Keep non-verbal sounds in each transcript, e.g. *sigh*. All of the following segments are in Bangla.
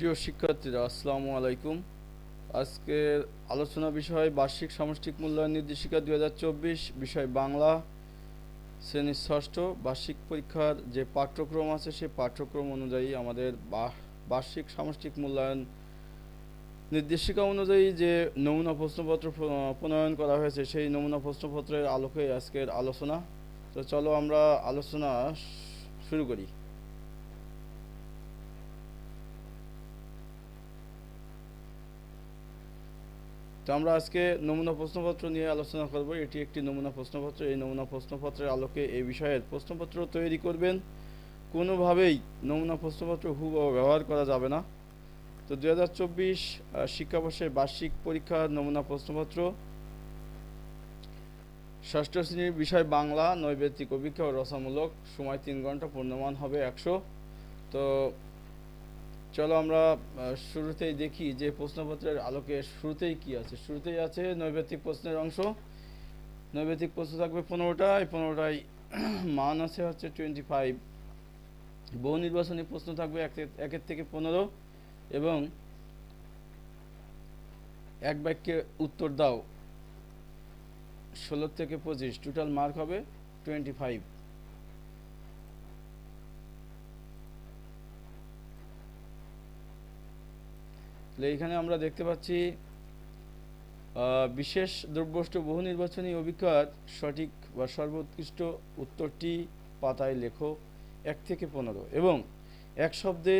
প্রিয় শিক্ষার্থীরা, আসসালামু আলাইকুম। আজকের আলোচনা বিষয় বার্ষিক সামষ্টিক মূল্যায়ন নির্দেশিকা দু হাজার চব্বিশ, বিষয় বাংলা শ্রেণির ষষ্ঠ, বার্ষিক পরীক্ষার যে পাঠ্যক্রম আছে সেই পাঠ্যক্রম অনুযায়ী আমাদের বার্ষিক সামষ্টিক মূল্যায়ন নির্দেশিকা অনুযায়ী যে নমুনা প্রশ্নপত্র প্রণয়ন করা হয়েছে, সেই নমুনা প্রশ্নপত্রের আলোকে আজকের আলোচনা। তো চলো আমরা আলোচনা শুরু করি। তো আমরা আজকে নমুনা প্রশ্নপত্র নিয়ে আলোচনা করব। এটি একটি নমুনা প্রশ্নপত্র। এই নমুনা প্রশ্নপত্রের আলোকে এই বিষয়ের প্রশ্নপত্র তৈরি করবেন। কোনোভাবেই নমুনা প্রশ্নপত্র হুবহু ব্যবহার করা যাবে না। তো দু হাজার চব্বিশ শিক্ষাবর্ষের বার্ষিক পরীক্ষার নমুনা প্রশ্নপত্র। ষষ্ঠ শ্রেণির বিষয় বাংলা নৈবেদিক অভিজ্ঞা ও রসামূলক। সময় তিন ঘণ্টা, পূর্ণমান হবে একশো। তো চলো আমরা শুরুতেই দেখি যে প্রশ্নপত্রের আলোকে শুরুতেই কি আছে। শুরুতেই আছে নৈবেদিক প্রশ্নের অংশ। নৈবেদিক প্রশ্ন থাকবে পনেরোটা। এই পনেরোটায় *clears throat* মান আছে হচ্ছে টোয়েন্টি ফাইভ বহু নির্বাচনী প্রশ্ন থাকবে এক একের থেকে পনেরো এবং এক বাক্যে উত্তর দাও। ষোলো থেকে পঁচিশ। টোটাল মার্ক হবে টোয়েন্টি ফাইভ এইখানে আমরা দেখতে পাচ্ছি বিশেষ দ্রব্যষ্ট বহু নির্বাচনী অভিজ্ঞার সঠিক বা সর্বোৎকৃষ্ট উত্তরটি পাতায় লেখো, এক থেকে পনেরো, এবং এক শব্দে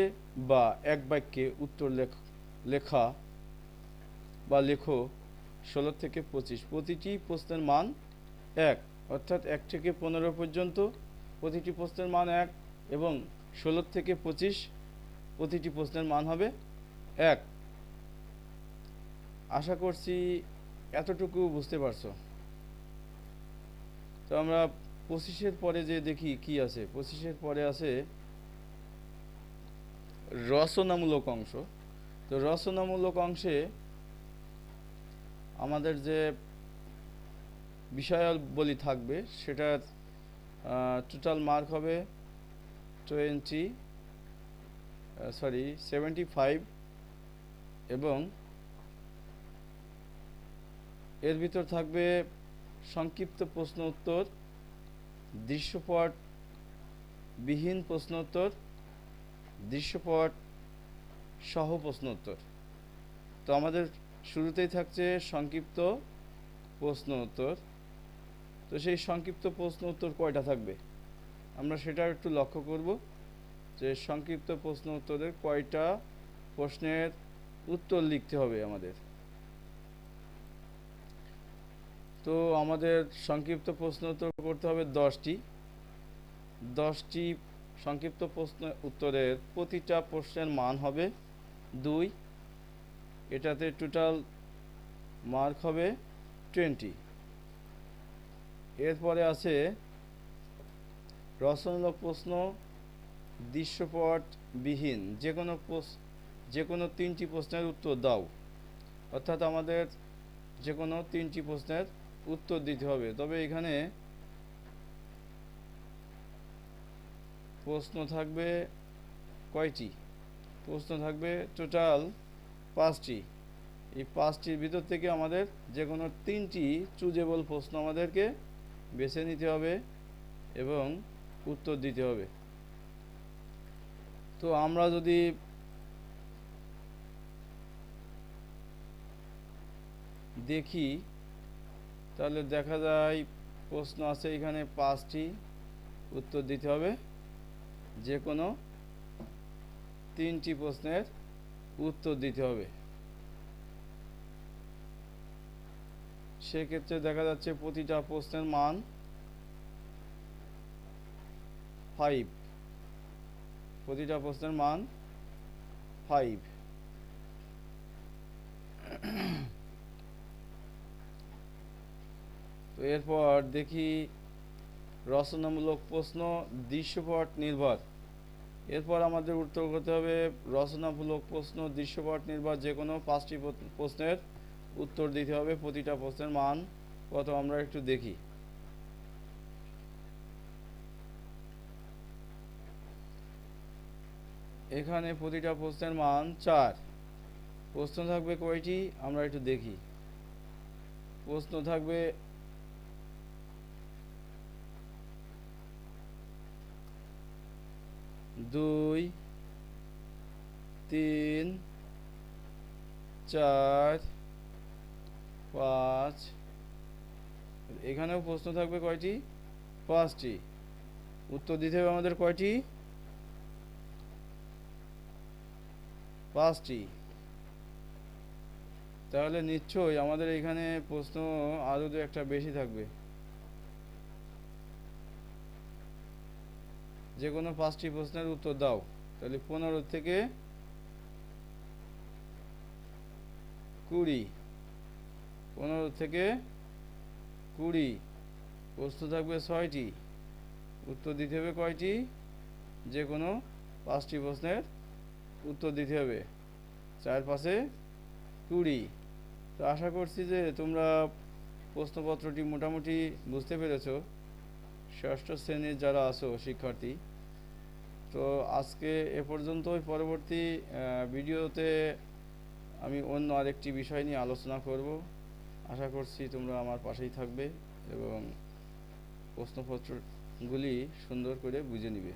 বা এক বাক্যে উত্তর লেখ, লেখা বা লেখো ষোলো থেকে পঁচিশ, প্রতিটি প্রশ্নের মান এক, অর্থাৎ এক থেকে পনেরো পর্যন্ত প্রতিটি প্রশ্নের মান এক, এবং ষোলো থেকে পঁচিশ, প্রতিটি প্রশ্নের মান হবে এক। আশা করছি এতটুকু বুঝতে পারছ। তো আমরা পঁচিশের পরে যে দেখি কি আছে, পঁচিশের পরে আছে রচনামূলক অংশ। তো রচনামূলক অংশে আমাদের যে বিষয়াবলী থাকবে, সেটার টোটাল মার্ক হবে টোয়েন্টি সরি সেভেন্টি ফাইভ এবং এর ভিতর থাকবে সংক্ষিপ্ত প্রশ্ন উত্তর, দৃশ্যপট বিহীন প্রশ্ন উত্তর, দৃশ্যপট সহ প্রশ্ন উত্তর। তো আমাদের শুরুতেই থাকছে সংক্ষিপ্ত প্রশ্ন উত্তর। তো সেই সংক্ষিপ্ত প্রশ্ন উত্তর কয়টা থাকবে? আমরা সেটা একটু লক্ষ্য করব যে সংক্ষিপ্ত প্রশ্ন উত্তরের কয়টা প্রশ্নের উত্তর লিখতে হবে আমাদের। তো আমাদের সংক্ষিপ্ত প্রশ্ন উত্তর করতে হবে দশটি। দশটি সংক্ষিপ্ত প্রশ্ন উত্তরের প্রতিটা প্রশ্নের মান হবে দুই। এটাতে টোটাল মার্ক হবে টোয়েন্টি এরপরে আছে রচনামূলক প্রশ্ন, দৃশ্যপট বিহীন। যে কোনো যে কোনো তিনটি প্রশ্নের উত্তর দাও। অর্থাৎ আমাদের যে কোনো তিনটি প্রশ্নের উত্তর দিতে হবে। তবে এখানে প্রশ্ন থাকবে কয়টি? প্রশ্ন থাকবে টোটাল পাঁচটি। এই পাঁচটির ভিতর থেকে আমাদের যে কোনো তিনটি চুজেবল প্রশ্ন আমাদেরকে বেছে নিতে হবে এবং উত্তর দিতে হবে। তো আমরা যদি দেখি তাহলে দেখা যায় প্রশ্ন আছে এখানে পাঁচটি উত্তর দিতে হবে। যে কোনো তিনটি প্রশ্নের উত্তর দিতে হবে। সেক্ষেত্রে দেখা যাচ্ছে প্রতিটা প্রশ্নের মান ফাইভ প্রতিটা প্রশ্নের মান ফাইভ তো এরপর দেখি রচনামূলক প্রশ্ন, দৃশ্যপট নির্ভর। এরপর আমাদের উত্তর করতে হবে, রচনামূলক প্রশ্ন, দৃশ্যপট নির্ভর যে কোনো পাঁচটি প্রশ্নের উত্তর দিতে হবে, প্রতিটা প্রশ্নের মান কত আমরা একটু দেখি। এখানে প্রতিটা প্রশ্নের মান চার। প্রশ্ন থাকবে কয়টি? আমরা একটু দেখি। প্রশ্ন থাকবে দুই, তিন, চার, পাঁচ। এখানেও প্রশ্ন থাকবে কয়টি? পাঁচটি। উত্তর দিতে হবে আমাদের কয়টি? পাঁচটি। তাহলে নিশ্চয়ই আমাদের এখানে প্রশ্ন আরও দু একটা বেশি থাকবে। যে কোনো পাঁচটি প্রশ্নের উত্তর দাও। তাহলে পনেরো থেকে কুড়ি। পনেরো থেকে কুড়ি। প্রশ্ন থাকবে ছয়টি। উত্তর দিতে হবে কয়টি? যে কোনো পাঁচটি প্রশ্নের উত্তর দিতে হবে। চার পাশে কুড়ি। তো আশা করছি যে তোমরা প্রশ্নপত্রটি মোটামুটি বুঝতে পেরেছ। ষষ্ঠ শ্রেণির যারা আছো, শিক্ষার্থী তো আজকে এ পর্যন্তই। পরবর্তী ভিডিওতে আমি অন্য আরেকটি বিষয় নিয়ে আলোচনা করব। আশা করছি তোমরা আমার পাশেই থাকবে এবং প্রশ্নপত্রগুলি সুন্দর করে বুঝে নিবে।